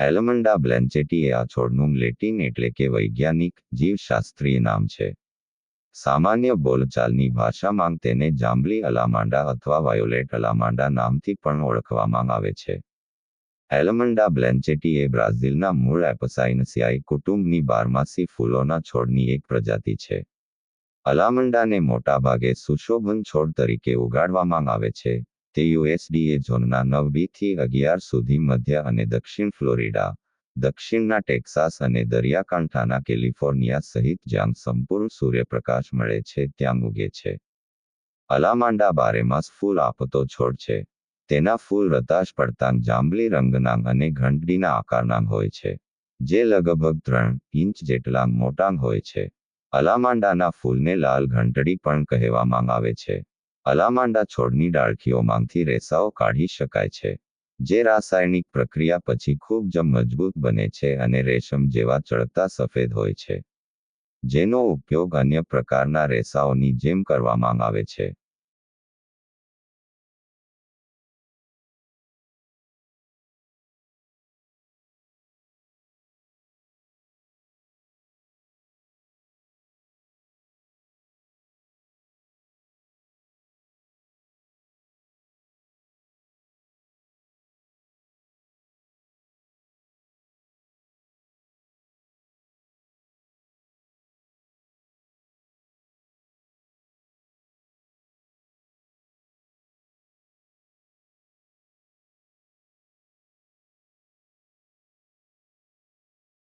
એલમન્ડા બ્લેન્ચેટી એ આ છોડનું લેટિન એટલે કે વૈજ્ઞાનિક જીવશાસ્ત્રીય નામ છે. સામાન્ય બોલચાલની ભાષામાં તેને જાંબલી અલામાંડા અથવા વાયોલેટ અલામાંડા નામથી પણ ઓળખવામાં આવે છે. એલમન્ડા બ્લેન્ચેટી એ બ્રાઝિલના મૂળ એપસાઇનસિયાઈ કુટુંબની બારમાસી ફૂલોના છોડની એક પ્રજાતિ છે. અલામંડાને મોટાભાગે સુશોભન છોડ તરીકે ઉગાડવામાં આવે છે. તે યુએસડીએ ઝોનના નવ બીથી અગિયાર સુધી મધ્ય અને દક્ષિણ ફ્લોરિડા, દક્ષિણના ટેક્સાસ અને દરિયાકાંઠાના કેલિફોર્નિયા સહિત જ્યાં સંપૂર્ણ સૂર્યપ્રકાશ મળે છે, ત્યાં ઉગે છે. અલામાંડા બારેમાસ ફૂલ આપતો છોડ છે. તેના ફૂલ રતાશ પડતાંગ જાંબલી રંગનાંગ અને ઘંટડીના આકારનાંગ હોય છે, જે લગભગ ત્રણ ઇંચ જેટલાંગ મોટાંગ હોય છે. અલામાંડાના ફૂલને લાલ ઘંટડી પણ કહેવામાં આવે છે. અલામાંડા છોડની ડાળખીઓમાંથી રેસાઓ કાઢી શકાય છે, જે રાસાયણિક પ્રક્રિયા પછી ખૂબ જ મજબૂત બને છે અને રેશમ જેવા ચળકતા સફેદ હોય છે. જેનો ઉપયોગ અન્ય પ્રકારના રેસાઓની જેમ કરવામાં આવે છે.